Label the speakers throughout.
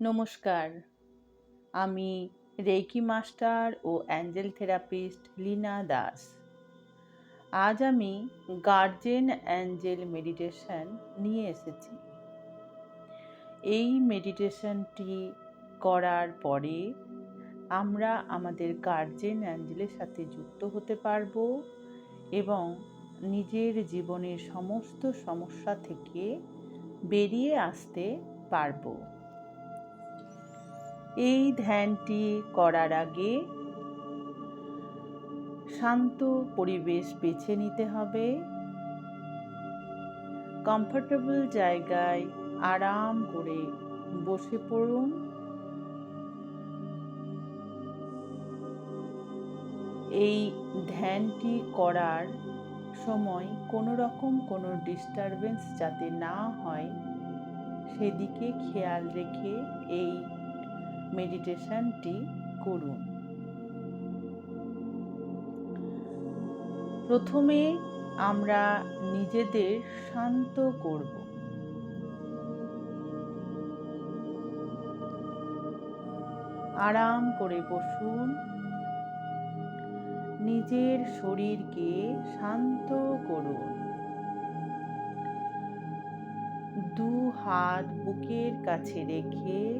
Speaker 1: নমস্কার। আমি reiki master ও অ্যাঞ্জেল থেরাপিস্ট লীনা দাস। আজ আমি গার্জেন অ্যাঞ্জেল মেডিটেশন নিয়ে এসেছি। এই মেডিটেশনটি করার পরে আমরা আমাদের গার্জেন অ্যাঞ্জেলের সাথে যুক্ত হতে পারব এবং নিজের জীবনের সমস্ত সমস্যা থেকে বেরিয়ে আসতে পারব। এই ধ্যানটি করার আগে শান্ত পরিবেশ বেছে নিতে হবে। কমফোর্টেবল জায়গায় আরাম করে বসে পড়ুন। এই ধ্যানটি করার সময় কোনো রকম কোনো ডিস্টারবেন্স যাতে না হয়, সেদিকে খেয়াল রেখে এই মেডিটেশনটি করুন। প্রথমে আমরা নিজেদের শান্ত করব। আরাম করে বসুন। নিজের শরীরকে শান্ত করুন। দু হাত বুকের কাছে রেখে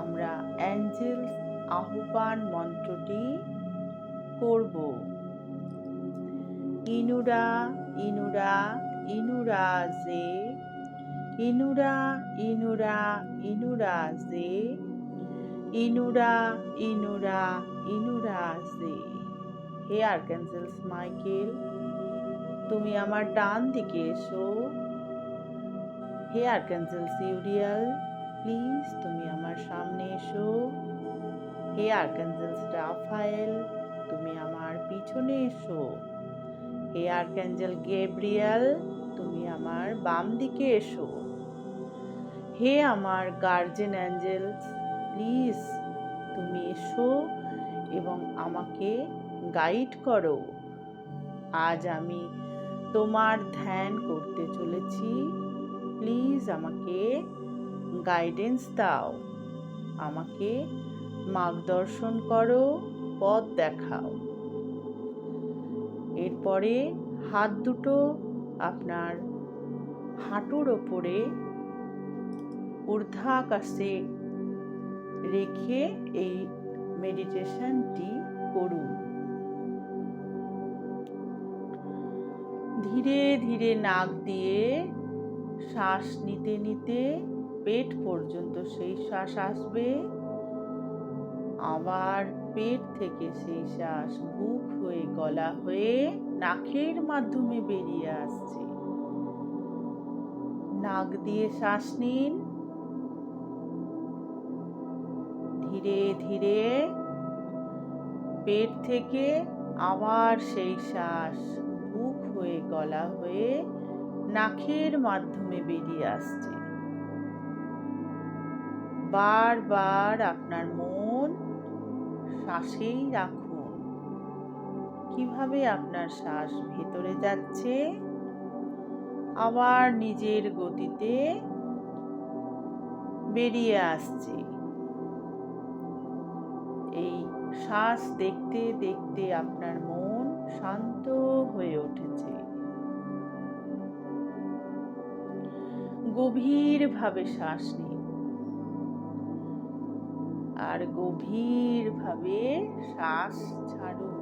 Speaker 1: আমরা অ্যাঞ্জেল আহ্বান মন্ত্রটি করব। ইনুরা ইনুরা ইনুরা জে ইনুরা ইনুরা ইনুরা জে ইনুরা ইনুরা ইনুরা জে হে আর্কানজেলস মাইকেল, তুমি আমার ডান দিকে এসো। হে আর্কানজেলস ইউরিয়াল প্লিজ তুমি আমার সামনে এসো। হে আর্কানজেলস রাফায়েল, তুমি আমার পিছনে এসো। হে আর্কানজেল গেব্রিয়াল, তুমি আমার বাম দিকে এসো। হে আমার গার্জেন অ্যাঞ্জেলস, প্লিজ তুমি এসো এবং আমাকে গাইড করো। আজ আমি তোমার ধ্যান করতে চলেছি। প্লিজ আমাকে গাইডেন্স দাও। আমাকে মার্গদর্শন করো, পথ দেখাও। এরপরে হাত দুটো আপনার হাঁটুর ওপরে ঊর্ধ্বাকাশে রেখে এই মেডিটেশনটি করুন। ধীরে ধীরে নাক দিয়ে শ্বাস নিতে নিতে পেট পর্যন্ত সেই শ্বাস আসবে। আবার পেট থেকে সেই শ্বাস বুক হয়ে, গলা হয়ে নাকের মাধ্যমে বেরিয়ে আসছে। নাক দিয়ে শ্বাস নিন। ধীরে ধীরে পেট থেকে আবার সেই শ্বাস বুক হয়ে, গলা হয়ে নাকের মাধ্যমে বেরিয়ে আসছে। বারবার আপনার মন শ্বাসেই রাখুন। কীভাবে আপনার শ্বাস ভেতরে যাচ্ছে? আবার নিজের গতিতে বেরিয়ে আসছে। এই শ্বাস দেখতে দেখতে আপনার মন শান্ত হয়ে উঠেছে। গভীরভাবে শ্বাস নিন। আর গভীরভাবে শ্বাস ছাড়ুন।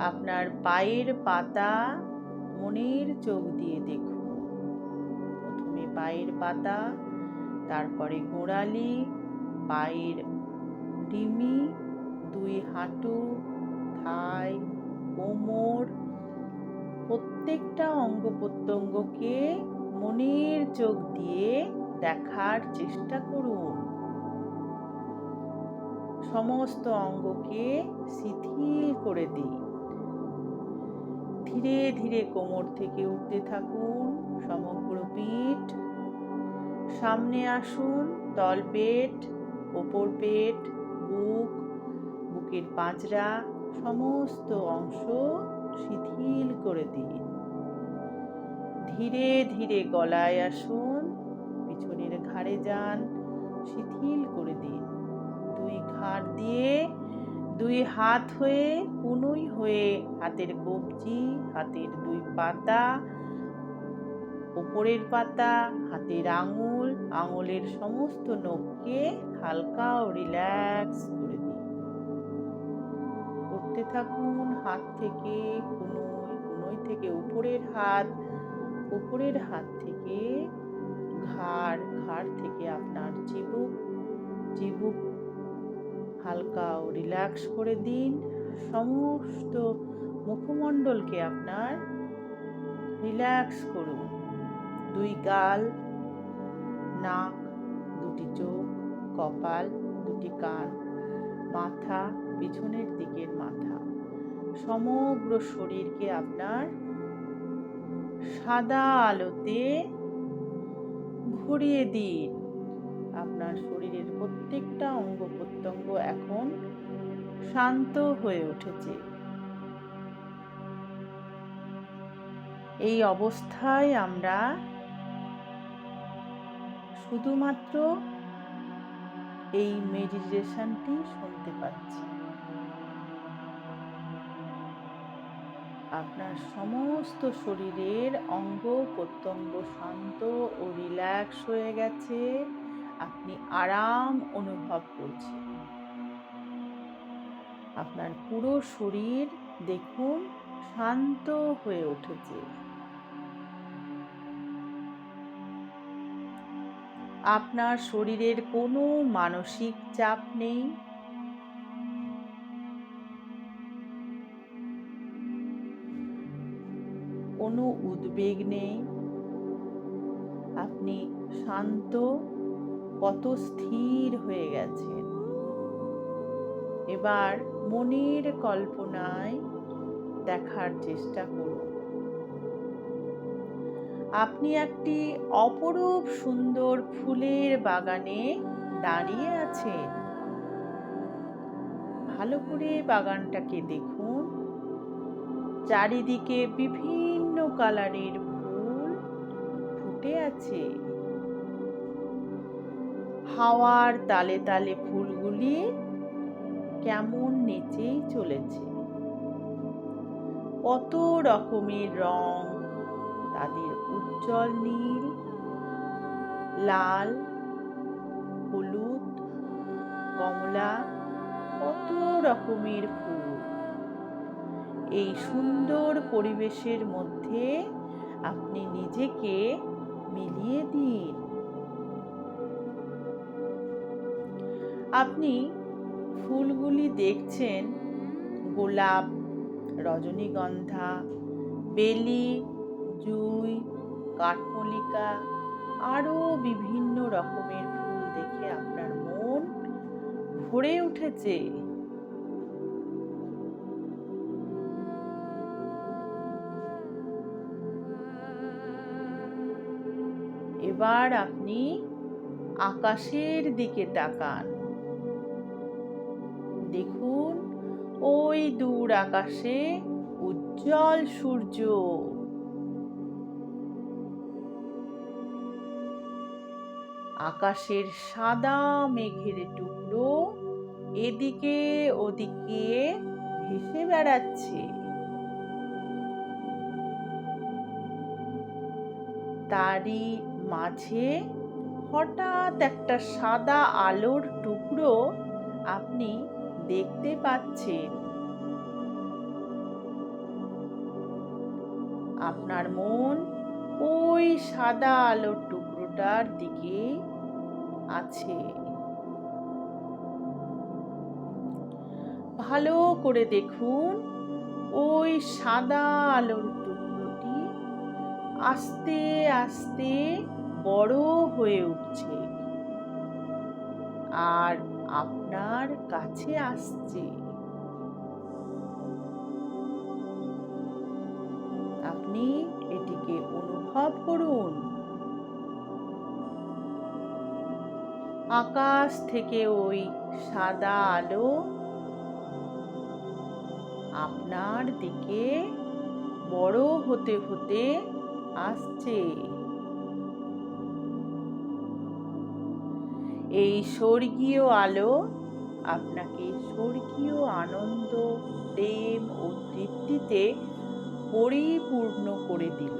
Speaker 1: আপনার পায়ের পাতা মনের চোখ দিয়ে দেখুন। প্রথমে পায়ের পাতা, তারপরে গোড়ালি, পায়ের ডিমি, দুই হাঁটু, থাই, কোমর, প্রত্যেকটা অঙ্গ প্রত্যঙ্গকে মনের চোখ দিয়ে দেখার চেষ্টা করুন। সমস্ত অঙ্গকে শিথিল করে দিন। ধীরে ধীরে কোমর থেকে উঠতে থাকুন, সমগ্র পিঠ। সামনে আসুন তল পেট ওপর পেট বুক, বুকের পাঁজরা সমস্ত অংশ শিথিল করে দিন। ধীরে ধীরে গলায় আসুন ঘাড়ে যান, শিথিল করে দিন। দুই ঘাড় দিয়ে দুই হাত হয়ে, কুনুই হয়ে হাতের কবজি, হাতের দুই পাতা, ওপরের পাতা, হাতের আঙুল, আঙুলের সমস্ত নখকে হালকা ও রিল্যাক্স করে দিন। করতে থাকুন হাত থেকে কুনুই কুনুই থেকে উপরের হাত উপরের হাত থেকে ঘাড় ঘাড় থেকে আপনার চিবুক চিবুক হালকা ও রিল্যাক্স করে দিন। সমস্ত মুখমণ্ডলকে আপনার রিল্যাক্স করুন। দুই গাল, নাক, দুটি চোখ, কপাল, দুটি কান, মাথা, পিছনের দিকের মাথা। সমগ্র শরীরকে আপনার সাদা আলোতে ভরিয়ে দিন। আপনার শরীরের প্রত্যেকটা অঙ্গ প্রত্যঙ্গ এখন শান্ত হয়ে উঠেছে। এই অবস্থায় আমরা শুধুমাত্র এই মেডিটেশনটি শুনতে পাচ্ছি। আপনার সমস্ত শরীরের অঙ্গ প্রত্যঙ্গ শান্ত ও রিল্যাক্স হয়ে গেছে। আপনি আরাম অনুভব করছেন। আপনার পুরো শরীর দেখুন শান্ত হয়ে উঠেছে। আপনার শরীরের কোনো মানসিক চাপ নেই। কোনো উদ্বেগ নেই। আপনি শান্ত কত স্থির হয়ে গেছেন। এবার মনের কল্পনায় দেখার চেষ্টা করুন। আপনি একটি অপরূপ সুন্দর ফুলের বাগানে দাঁড়িয়ে আছেন। ভালো করে বাগানটাকে দেখুন। চারিদিকে বিভিন্ন কালারের ফুল ফুটে আছে। হাওয়ার তালে তালে ফুলগুলি কেমন নেচেই চলেছে। কত রকমের রং, তাদের উজ্জ্বল নীল, লাল, হলুদ, কমলা, কত রকমের ফুল। এই সুন্দর পরিবেশের মধ্যে আপনি নিজেকে মিলিয়ে দিন। আপনি ফুলগুলি দেখছেন, গোলাপ, রজনীগন্ধা, বেলি, জুই, কাঠমল্লিকা, আরও বিভিন্ন রকমের ফুল দেখে আপনার মন ভরে উঠেছে। এবার আপনি আকাশের দিকে তাকান। দেখুন, ওই দূর আকাশে উজ্জ্বল সূর্য। আকাশের সাদা মেঘের টুকরো এদিকে ওদিকে ভেসে বেড়াচ্ছে। তারই মাঝে হঠাৎ একটা সাদা আলোর টুকরো আপনি দেখতে পাচ্ছেন। আপনার মন ওই সাদা আলোর টুকরোটার দিকে আছে। ভালো করে দেখুন, ওই সাদা আলোর টুকরোটি আস্তে আস্তে বড় হয়ে উঠছে। আর আপনার কাছে আসছে। আপনি এটিকে অনুভব করুন। আকাশ থেকে ওই সাদা আলো আপনার দিকে বড় হতে হতে আসছে। এই স্বর্গীয় আলো আপনাকে স্বর্গীয় আনন্দ, প্রেম ও তৃপ্তিতে পরিপূর্ণ করে দিল।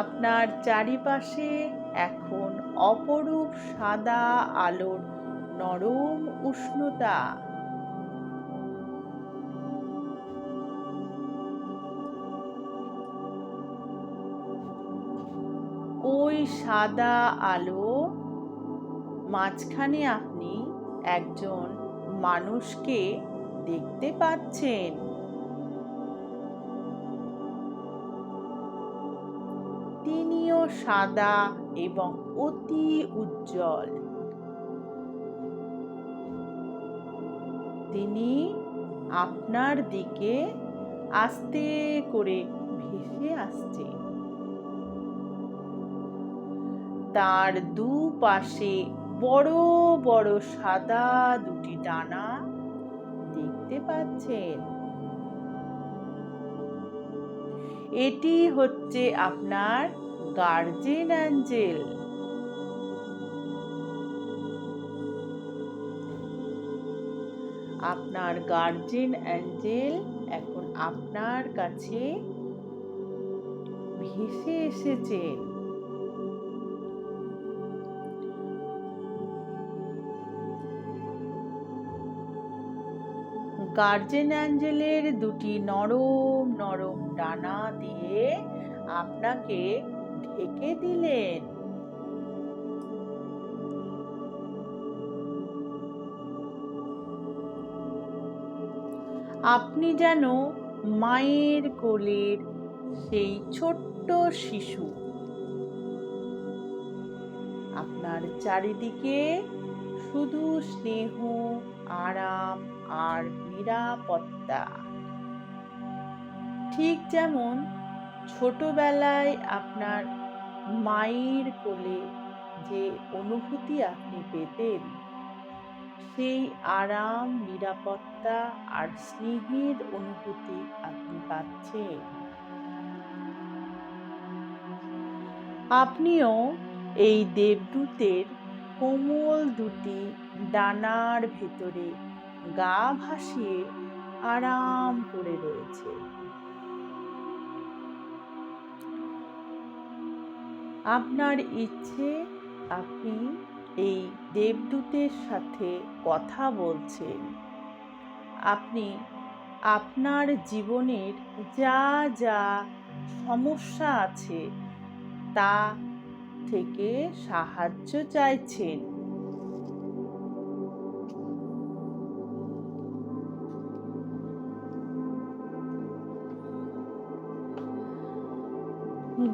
Speaker 1: আপনার চারিপাশে এখন অপরূপ সাদা আলোর নরম উষ্ণতা। সাদা আলো, মাঝখানে আপনি একজন মানুষকে দেখতে পাচ্ছেন। তিনিও সাদা এবং অতি উজ্জ্বল। তিনি আপনার দিকে আস্তে করে ভেসে আসছেন। তার দুপাশে বড় বড় সাদা দুটি ডানা দেখতে পাচ্ছেন। এটি হচ্ছে আপনার গার্জেন অ্যাঞ্জেল। আপনার গার্জেন অ্যাঞ্জেল এখন আপনার কাছে ভেসে এসেছেন। গার্জেন অ্যাঞ্জেলের দুটি নরম নরম ডানা দিয়ে আপনাকে ঢেকে দিলেন। আপনি যেন মায়ের কোলের সেই ছোট্ট শিশু। আপনার চারিদিকে শুধু স্নেহ, আরাম আর নিরাপত্তা। ঠিক যেমন ছোটবেলায় আপনার মায়ের কোলে যে অনুভূতি আপনি পেতেন, সেই আরাম, নিরাপত্তা আর স্নেহের অনুভূতি আপনি পাচ্ছেন। আপনিও এই দেবদূতের কোমল দুটি ডানার ভেতরে গা ভাসিয়ে আরাম করে রয়েছে। আপনার ইচ্ছে, আপনি এই দেবদূতের সাথে কথা বলছেন। আপনি আপনার জীবনের যা যা সমস্যা আছে তা থেকে সাহায্য চাইছেন।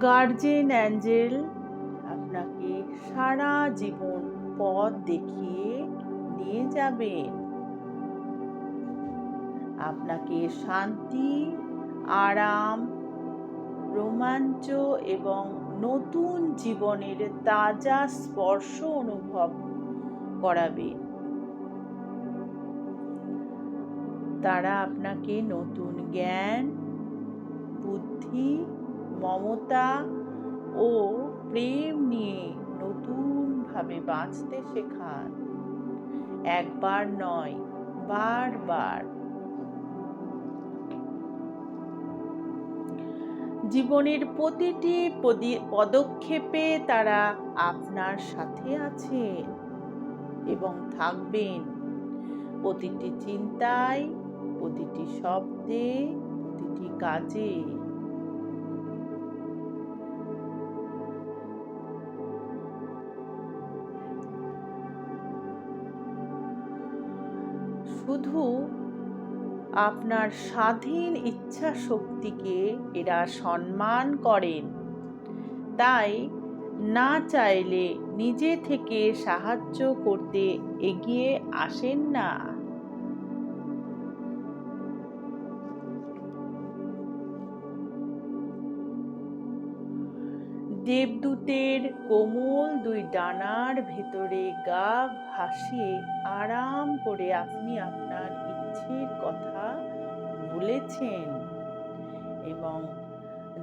Speaker 1: গার্জেন অ্যাঞ্জেল আপনাকে সারা জীবন পথ দেখিয়ে নিয়ে যাবেন। আপনাকে শান্তি, আরাম, রোমাঞ্চ এবং নতুন জীবনের তাজা স্পর্শ অনুভব করাবে। তারা আপনাকে নতুন জ্ঞান, বুদ্ধি মমতা ও প্রেম নিয়ে নতুনভাবে বাঁচতে শেখান। একবার নয়, বারবার। জীবনের প্রতিটি পদি- পদক্ষেপে তারা আপনার সাথে আছেন এবং থাকবেন। প্রতিটি চিন্তায়, প্রতিটি শব্দে প্রতিটি কাজে। শুধু আপনার স্বাধীন ইচ্ছা শক্তিকে এরা সম্মান করেন। তাই না চাইলে নিজে থেকে সাহায্য করতে এগিয়ে আসেন না। দেবদূতের কোমল দুই ডানার ভেতরে গা ভাসিয়ে আরাম করে আপনি আপনার ইচ্ছের কথা বলেছেন। এবং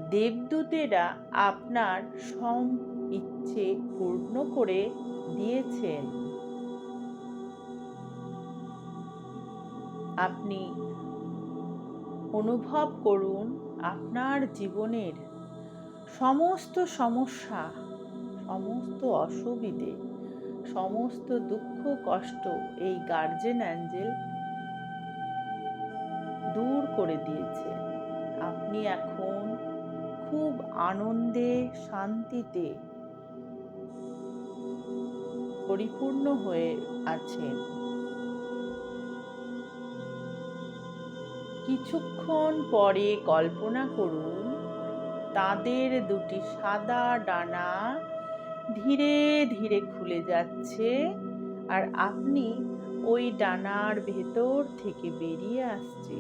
Speaker 1: দেবদূতেরা আপনার সম ইচ্ছে পূর্ণ করে দিয়েছেন। আপনি অনুভব করুন আপনার জীবনের সমস্ত সমস্যা, সমস্ত অসুবিধে, সমস্ত দুঃখ, কষ্ট এই গার্জেন অ্যাঞ্জেল দূর করে দিয়েছে। আপনি এখন খুব আনন্দে, শান্তিতে পরিপূর্ণ হয়ে আছেন। কিছুক্ষণ পরে কল্পনা করুন, তাদের দুটি সাদা ডানা ধীরে ধীরে খুলে যাচ্ছে আর আপনি ওই ডানার ভেতর থেকে বেরিয়ে আসছে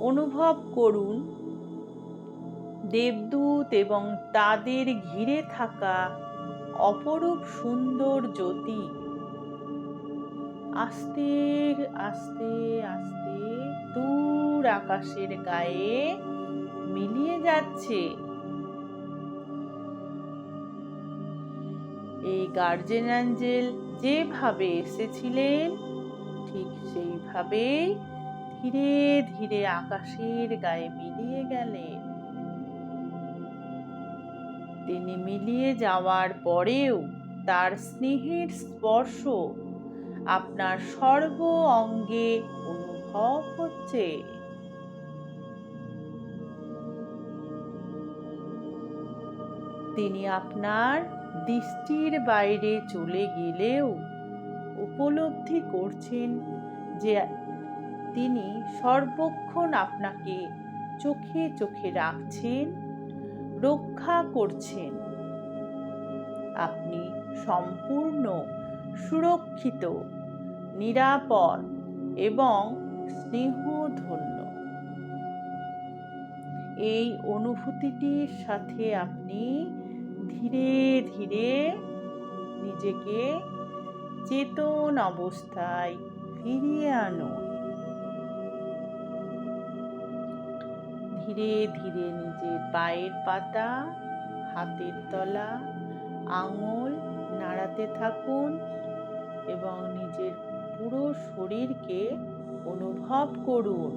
Speaker 1: অনুভব করুন। দেবদূত এবং তাদের ঘিরে থাকা অপরূপ সুন্দর জ্যোতি। আস্তে আস্তে আস্তে দূর আকাশের গায়ে মিলিয়ে যাচ্ছে। এই গার্জেন অ্যাঞ্জেল যেভাবে এসেছিলেন, ঠিক সেইভাবেই ধীরে ধীরে আকাশের গায়ে মিলিয়ে গেলেন। তিনি মিলিয়ে যাওয়ার পরেও তার স্নেহের স্পর্শ আপনার সর্ব অঙ্গে অনুভব হচ্ছে। তিনি আপনার দৃষ্টির বাইরে চলে গেলেও উপলব্ধি করছেন যে তিনি সর্বক্ষণ আপনাকে চোখে চোখে রাখছেন, রক্ষা করছেন। আপনি সম্পূর্ণ সুরক্ষিত, নিরাপদ এবং স্নেহধন্য। এই অনুভূতিটির সাথে আপনি ধীরে ধীরে নিজেকে চেতন অবস্থায় ফিরিয়ে আনুন। ধীরে ধীরে নিজের পায়ের পাতা, হাতের তলা, আঙুল নাড়াতে থাকুন এবং নিজের পুরো শরীরকে অনুভব করুন।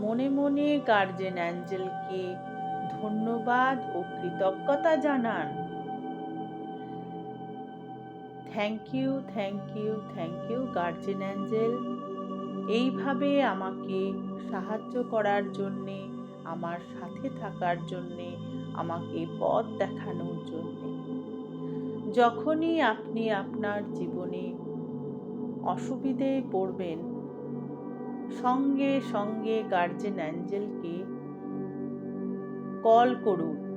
Speaker 1: মনে মনে গার্জেন অ্যাঞ্জেলকে ধন্যবাদ ও কৃতজ্ঞতা জানান। Thank you thank you thank you guardian angel. এইভাবে আমাকে সাহায্য করার জন্যে, আমার সাথে থাকার জন্যে, আমাকে পথ দেখানোর জন্যে। যখনই আপনি আপনার জীবনে অসুবিধেয় পড়বেন, সঙ্গে সঙ্গে গার্জেন অ্যাঞ্জেলকে কল করুন।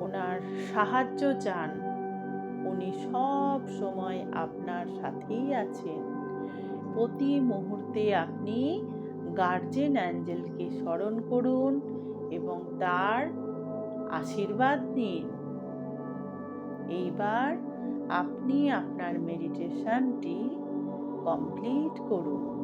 Speaker 1: ওনার সাহায্য চান। উনি সব সময় আপনার সাথেই আছেন। প্রতি মুহূর্তে আপনি গার্জেন অ্যাঞ্জেলকে স্মরণ করুন এবং তার আশীর্বাদ নিন। এইবার আপনি আপনার মেডিটেশনটি কমপ্লিট করুন।